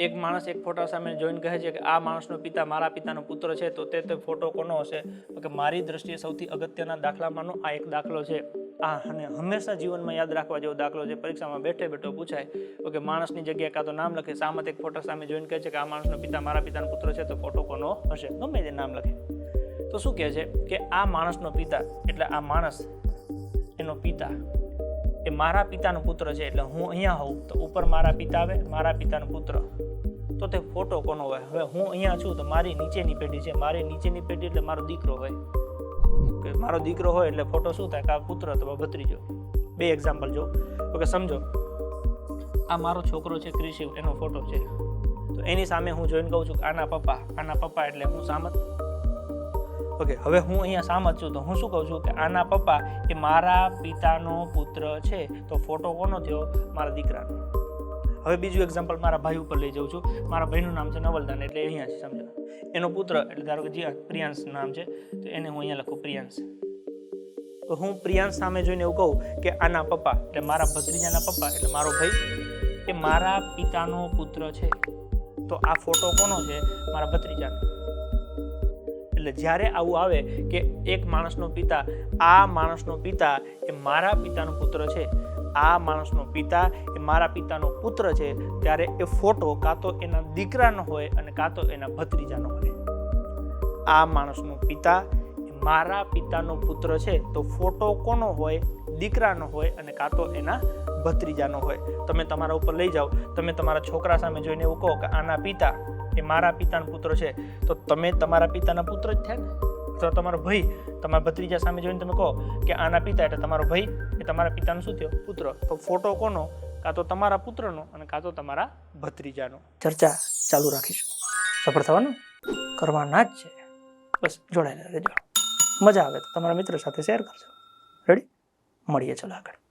એક માણસ એક ફોટા સામે જોઈને કહે છે કે આ માણસનો પિતા મારા પિતાનો પુત્ર છે, તો તે તે ફોટો કોનો હશે? કે મારી દ્રષ્ટિએ સૌથી અગત્યના દાખલામાંનો આ એક દાખલો છે. આ અને હંમેશા જીવનમાં યાદ રાખવા જેવો દાખલો છે. પરીક્ષામાં બેઠે બેઠો પૂછાય. કે માણસની જગ્યાએ કાં તો નામ લખે. સામત એક ફોટા સામે જોઈને કહે છે કે આ માણસનો પિતા મારા પિતાનો પુત્ર છે, તો ફોટો કોનો હશે? ગમે તે નામ લખે. તો શું કહે છે? કે આ માણસનો પિતા, એટલે આ માણસ એનો પિતા એ મારા પિતાનો પુત્ર છે એટલે હું અહીંયા હોઉં, તો ઉપર મારા પિતા આવે, મારા પિતાનો પુત્ર. તો તે ફોટો કોનો હોય? હવે હું અહીંયા છું તો મારી નીચેની પેઢી છે. મારી નીચેની પેઢી એટલે મારો દીકરો હોય. કે મારો દીકરો હોય એટલે ફોટો શું થાય? કે આ પુત્ર તો ભત્રીજો બે એક્ઝામ્પલ જો તો કે સમજો, આ મારો છોકરો છે ક્રિશિવ, એનો ફોટો છે. તો એની સામે હું જોઈને કહું છું કે આના પપ્પા આના પપ્પા એટલે હું સામત. ઓકે, હવે હું અહીંયા સામત છું, તો હું શું કહું છું કે આના પપ્પા એ મારા પિતાનો પુત્ર છે, તો ફોટો કોનો થયો? મારા દીકરાનો. હવે બીજું એક્ઝામ્પલ મારા ભાઈ ઉપર લઈ જાઉં છું. મારા ભાઈનું નામ છે નવલદાન, એટલે અહીંયા છે, સમજો. એનો પુત્ર, એટલે ધારો કે જીયા, પ્રિયાંશ નામ છે, તો એને હું અહીંયા લખું, પ્રિયાંશ. તો હું પ્રિયાંશ સામે જોઈને એવું કહું કે આના પપ્પા, એટલે મારા ભત્રીજાના પપ્પા, એટલે મારો ભાઈ, એ મારા પિતાનો પુત્ર છે. તો આ ફોટો કોનો છે? મારા ભત્રીજાનો. એટલે જ્યારે આવું આવે કે એક માણસનો પિતા, આ માણસનો પિતા એ મારા પિતાનો પુત્ર છે, આ માણસનો પિતા એ મારા પિતાનો પુત્ર છે, ત્યારે એ ફોટો કાં તો એના દીકરાનો હોય અને કાં તો એના ભત્રીજાનો હોય. આ માણસનો પિતા એ મારા પિતાનો પુત્ર છે, તો ફોટો કોનો હોય? દીકરાનો હોય અને કાં તો એના ભત્રીજાનો હોય. તમે તમારા ઉપર લઈ જાઓ. તમે તમારા છોકરા સામે જોઈને એવું કહો કે આના પિતા એ મારા પિતાનો પુત્ર છે, તો તમે તમારા પિતાના પુત્ર જ થયા તો તમારો ભાઈ, તમારા ભત્રીજા સામે જોઈને તમે કહો કે આના પિતા એટલે તમારો ભાઈ એ તમારા પિતાનો શું થયો? પુત્ર. તો ફોટો કોનો? કાં તો તમારા પુત્રનો અને કાં તો તમારા ભત્રીજાનો. ચર્ચા ચાલુ રાખીશું. સફળ થવાનું? કરવાના જ છે. બસ જોડાયેલા રહેજો. મજા આવે તો તમારા મિત્રો સાથે શેર કરજો. રેડી મળીએ ચલો આગળ.